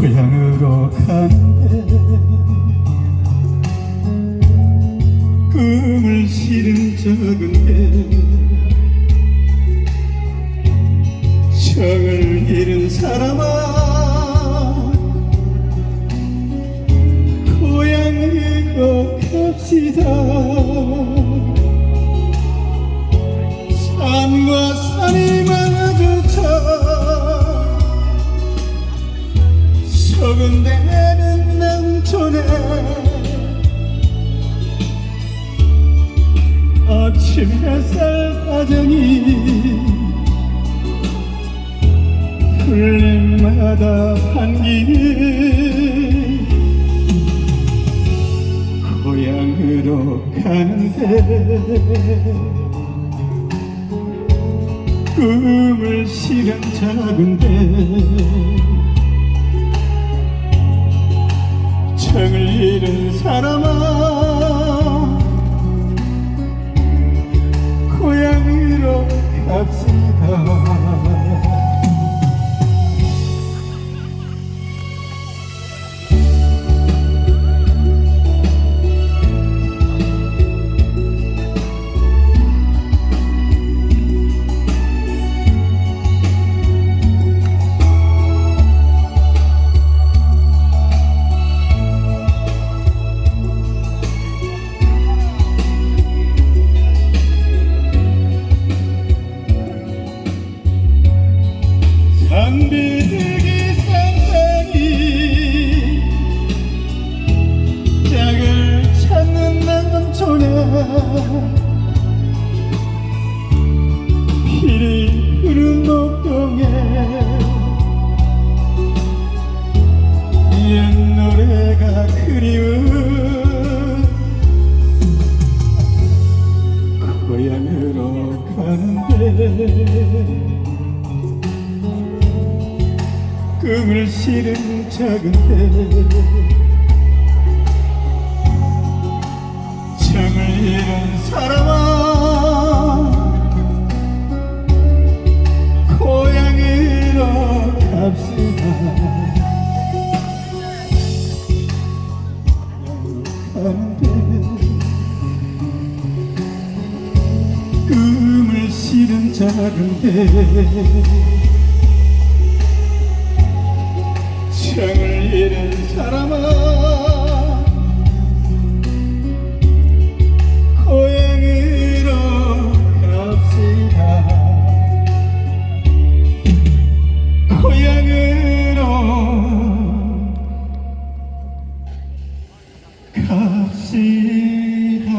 고향으로 가는데 꿈을 실은 적은데 정을 잃은 사람아 고향으로 갑시다. 산과 산이 마주쳐 소근대는 남촌에 아침 햇살 가정이 풀림마다 한길 고향으로 가는데 꿈을 실은 작은데 정을 잃은 사람아 고향으로 갑시다 산비들기 쌍쌍이 짝을 찾는 남촌에 피리 흐른 목동에 옛 노래가 그리운 고향으로 가는데 꿈을 실은 작은데 정을 잃은 사람아 고향으로 갑시다. 꿈을 실은 작은 데 정을 잃은 사람아 고향으로 갑시다. 고향으로 갑시다